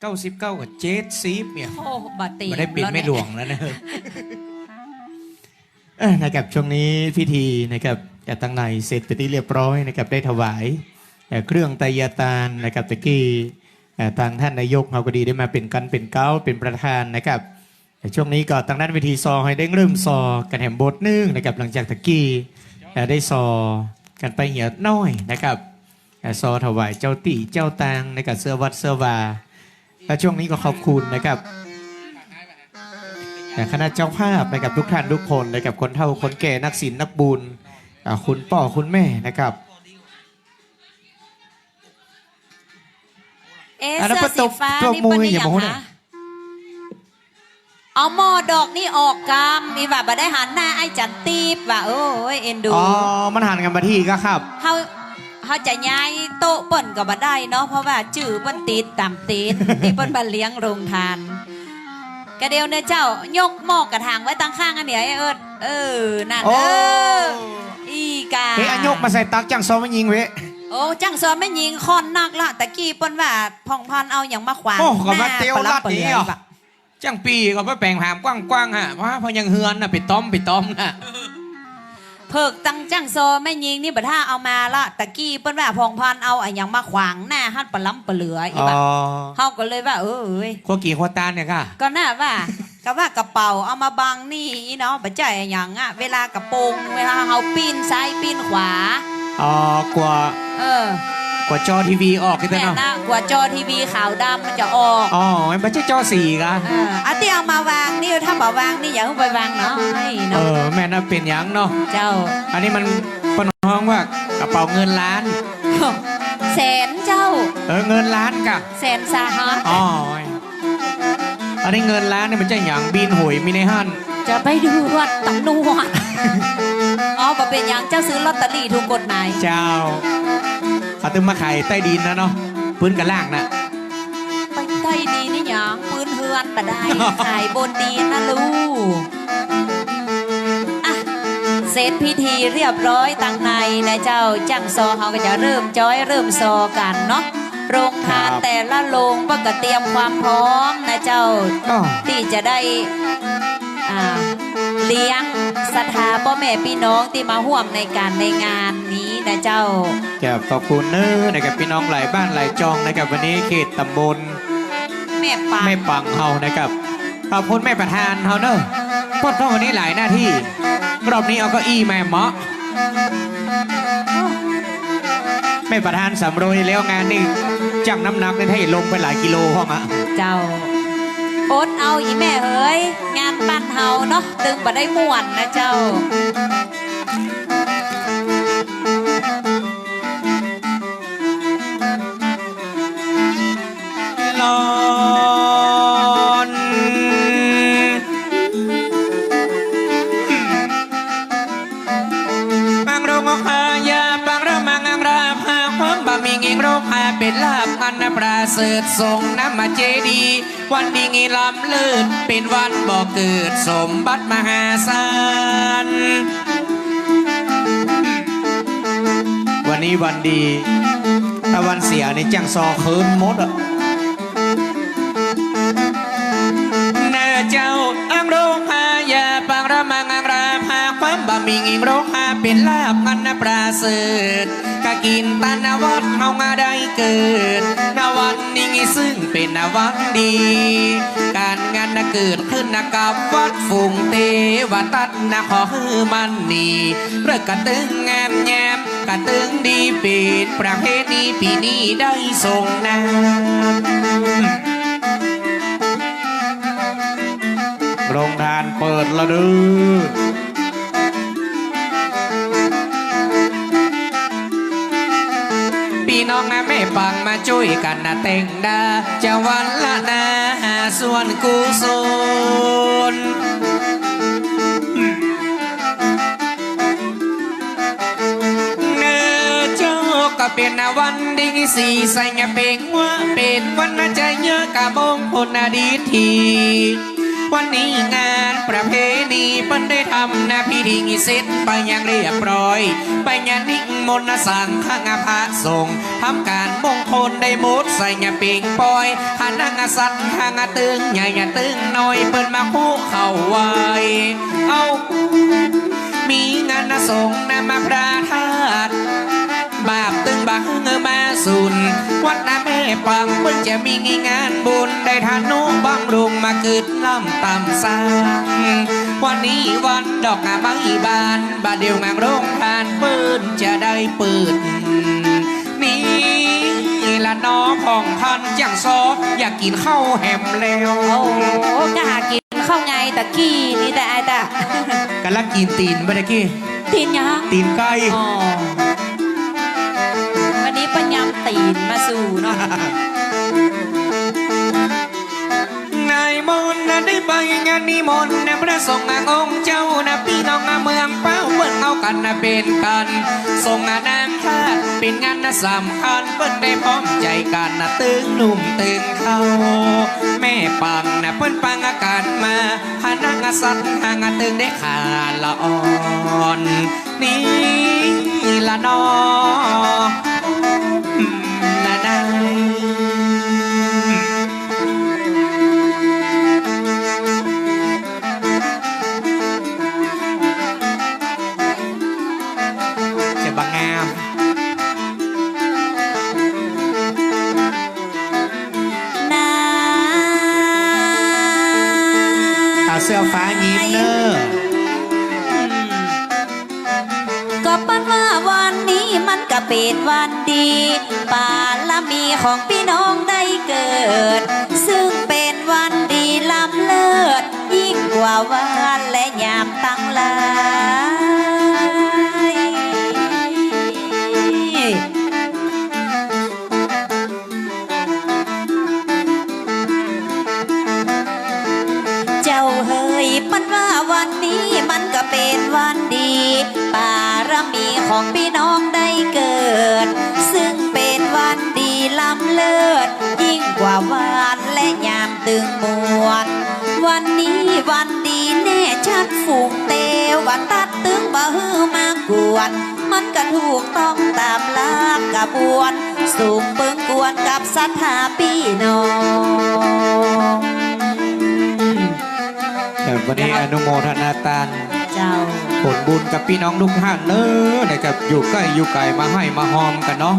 เก้าสิบเก้ากับเจ็ดสิบเนี่ยโอ้บาตีไม่ได้ปิดแล้วไม่เนี่ยหลวงแล้วนะเอ้อนะครับช่วงนี้พิธีนะครับจะตั้งในเสร็จไปที่เรียบร้อยนะครับได้ถวายเอ่อเครื่องไตรยาตานนะครับตะกี้เอ่อทางท่านนายกเราก็ดีได้มาเป็นกันเป็นเก้าเป็นประธานนะครับแต่ช่วงนี้ก็ทางด้านเวทีซอให้ได้เริ่มซอกันแหมบทหนึงนะครับหลังจากตะกี้เอ่อได้ซอกันไปเหียน้อยนะครับเอ่อซอถวายเจ้าตีเจ้าตางนะครับเสื้อวัดเสื้อวา และช่วงนี้ก็ขอบคุณนะครับแต่คณะเจ้าภาพนะครับทุกท่านทุกคนนะครับคนเฒ่าคนแก่นักศิลป์นักบุญอ่าคุณพ่อคุณแม่นะครับเอ๊ะอันนั้นเสื้อสีฟ้าประตูนี่เป็นประตูออย่าย่างมาพูดนะคะเอาหมอดอกนี่ออกกามมีแบบบ่ได้หันหน้าไอ้จันตีบว่าโอ้ยเอ็นดูอ๋อมันหันกันมาที่ก็ครับเขา เขาจะย้ายโต๊ะเปิ่นก็บ่ได้เนาะเพราะว่าจื่อเปิ้นติดตามติดที่เปิ้นบาเลี้ยงโรงทานกระเดียวเนี่ยเจ้ายกหม้อกระถางไว้ตั้งข้างอันเดียวไอ้เอิดเออนั่นโอ้เอออีกาเฮ้ยอันยกมาใส่ตักจังซอมมันยิงเว้ยโอ้จังซอนไม่ยิงคอนนักละตะกี้เปิ้นว่าพองพันเอาอย่างมาขวางโอ้ก็มาหน้เตียวปะลัดปะนี้เลื่อยเหรอบะจังปีก็มาแปลงหามกว้างๆฮะว่าพอยังเฮือนน่ะไปต้อมไปต้อมน่ะ เพิกตังจังโซไม่ยิงนี่บัดถ้าเอามาละตะกี้เปิ้นว่าพองพันเอาอะอย่างมาขวางหน้าฮัดปะล้ำปะเหลืออีอ๋อบะเฮาก็เลยว่าเออเอ้ยขั้วกี่ขั้วตาลเนี่ยค่ะ ก็น่าว่าก็ว่ากระเป๋าเอามาบังนี่อีเนาะปัจจัยอย่างอะเวลากระโปรงเวลาเฮาปีนซ้ายปีนขวา อ๋อกว่าเออ กว่าจอทีวีออกกันแม่เนาะนะกว่าจอทีวีขาวดำมันจะออกอ๋อมันไม่ใช่จอสีกะเอออาที่เอามาวางนี่ถ้าบอกวางนี่อย่าเพิ่งไปวางเนาะให้เอเนาะอแม่น่ะเป็นหยังเนาะเจ้าอันนี้มันปนห้องว่ากระเป๋าเงินล้าน แสนเจ้าเออเงินล้านกะแสนสาหัสอ๋ออันนี้เงินล้านเนี่ยมันจะอย่างบินหวยมีในห้านจะไปดูวัดตำรวจ อ๋อบ่เป็นหยังเจ้าซื้อลอตเตอรี่ถูกกฎหมายเจ้า เขาตึงมาขายใต้ดินนะเนาะพื้นกันล่างนะไปใต้ดีนี่หยังปืนเฮือนบ่ได้ ขายบนดีนะลูกอะเสร็จพิธีเรียบร้อยตั้งในนะเจ้าจังซอเขาก็จะเริ่มจ้อยเริ่มซอกันเนาะโรงทานแต่ละโรงก็ก็เตรียมความพร้อมนะเจ้าอ๋อที่จะได้อ่าเลี้ยงศรัทธาพ่อแม่พี่น้องที่มาห่วมในการในงานนี้ นะเจ้าจะขอบคุณเนอะนะครับพี่น้องหลายบ้านหลายจองนะครับวันนี้เขตตำบลแม่ปังแม่ปังเฮานะครับขอบคุณแม่ประธานเฮาเนอะพอดท้องวันนี้หลายหน้าที่รอบนี้เอาเก็อี้แม่เหมาะแม่ประธานสำโรยแล้วงานนี่จังน้ำหนักนี่ให้ลงไปหลายกิโลห้องอะเจ้าอดเอาอีแม่เฮ้ยงานปั้นเฮาเนาะตึงบ่ได้ม่วนนะเจ้า ลาบอันนปราเสริฐทรงน้ำมาเจดี วันดีงีลำลื่นเป็นวันบอกเกิดสมบัติมหาศาลวันนี้วันดี ถ้าวันเสียนี่จังซอคืนหมดอะ มีงิงโรงพาเป็นลาบมันนะปราเสริฐกะกินตานนวัดเฮามาได้เกิดนวันนี้ซึ่งเป็นนวันดี การงานนะเกิดขึ้นนะกับวัดฟุงเทวตัดนะขอฮือมันนี่เรื่อกระตึงงามแยมกระตึงดีปีดประเพณีปีนี้ได้ทรงน้ำโรงทานเปิดล้วดื้อ องนะแม่ปังมาช่วยกันนะแต่งดาจะวันละนาส่วนกุศลเนื้อเจ้าก็เป็นนวันดีสีใส่เงเป็นว่าเป็นวันน่าจะเยอะกะมงคลอดีตที วันนี้งานประเพณีเปิ้นได้ทำนะพิธีงีเสร็จไปอย่างเรียบร้อย ไปยานิมนสังฆงพระสงฆ์ทำการมงคลได้หมดใส่ยาปิงปอยหานังสัตว์หางตึงใหญ่ยาตึงน้อยเปิ้นมาคู่เข้าไว้เอามีงานสงฆ์นำมาประทาดบาปตึงบังเงมาสุนวัดนาแม่ ปังเพิ่นจะมีงานบุญได้ทานุบำรุงมาเกิดล่ำตำสร้างวันนี้วันดอกงาไม้บานบาดเดียวงานโรงทานเปิ้นจะได้เปิดนี่ละน้อผ่องพันจังซออยากกินข้าวแฮมแล้วโอ้ก็หากินข้าวไงตะกี้นี่แต่ไอ้ตะกำลังกินตีนไปตะกี้ตีนยังตีนไก่ ตีนมาสู่เนาะนายมนนะได้ไปงานนิมนต์นะพระสงฆ์นะองค์เจ้านะพี่น้องนะเมืองเป้าเปิ้นเอากันนะเป็นกันส่งนะนางทาดเป็นงานนะสำคัญเปิ้นได้พร้อมใจกันนะตึงหนุ่มตึงเขาแม่ปังนะเปิ้นปังอาการมาหานังสัตว์หางตึงได้ขาละอ่อนนี่ละนอ ของพี่น้องได้เกิด ซึ่งเป็นวันดีล้ำเลิศ ยิ่งกว่าวันและยามตั้งหลายเจ้าเฮยปันว่าวันนี้มันก็เป็นวัน ก็ถูกต้องตามหลักกระบวน สูงเบิงกวนกับศรัทธาพี่น้องแต่วันนี้อนุโมทนาตานเจ้าผลบุญกับพี่น้องทุกท่านเนอะนะครับอยู่ใกล้อยู่ไกลมาให้มาหอมกันเนาะ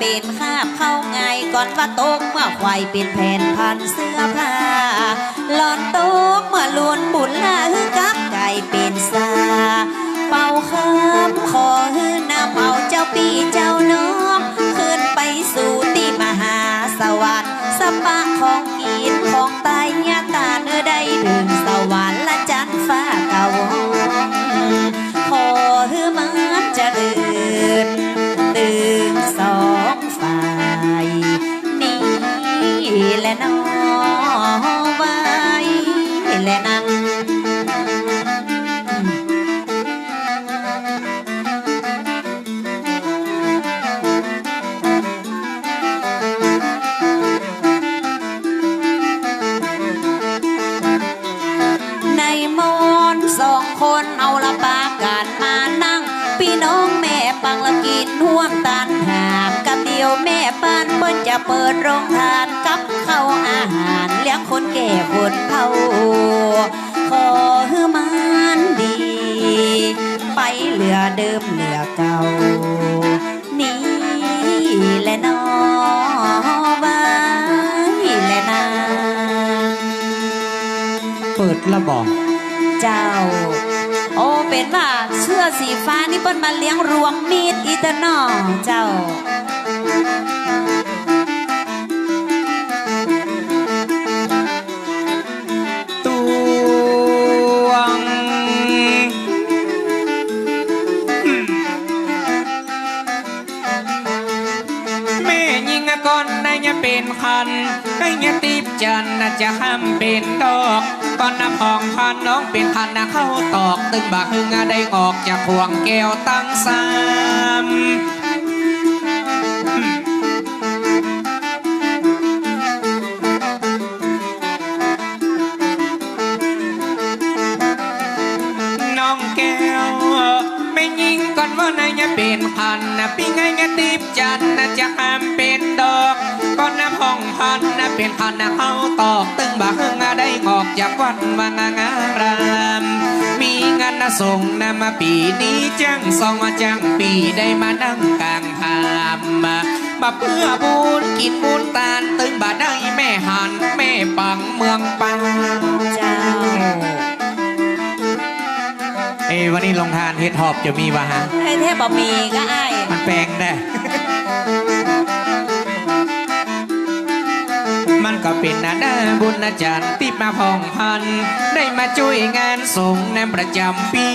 ป็นข้าบเข้าไงก่อนว่าตกเมื่อควายเป็นแผ่นพันเสื้อผ้าหลอนตกเมื่อลวนบุญละฮือกับไก่เป็นสาเป่าคำ เปิดโรงทานกับข้าวอาหารเลี้ยงคนแก่คนเฒ่า ขอฮือมันดี ไปเหลือเดิมเหลือเก่า นี่แหละน้อไว้แหละนาเปิดระบอก เจ้า โอ้เป็นว่าเสื้อสีฟ้านี่เปิ้นมาเลี้ยงรวมมีดอีตนอเจ้า อนนับห้องพันน้องเป็นพันนะเข้าตอกตึงบากหึงอะได้ออกจากห่วงแก้วตั้งสามน้องแก้วไม่ยิงก่อนว่านายจะเป็นพันนะพี่ไงจะตีบจันนะจะห้ามเป็นดอกก่อนนะพ้องพันนะเป็นพันนะเข้าตอกตึง วันวางงารามมีงานนะส่งนะมาปีนี้จังสองมาจังปีได้มานั่งกลางพามมามาเพื่อบุญกินบุญตาลตึงบาได้แม่หันแม่ปังเมืองปังเจ้าเอ้วันนี้ลงทานเฮ็ดหอบจะมีวะฮะไอ้เทพบะหมี่ก็ไอ้ายมันแปลงได้ ก็เป็นนาดาบุญอาจารย์ที่มาพองพัน ได้มาช่วยงานส่งในประจำปี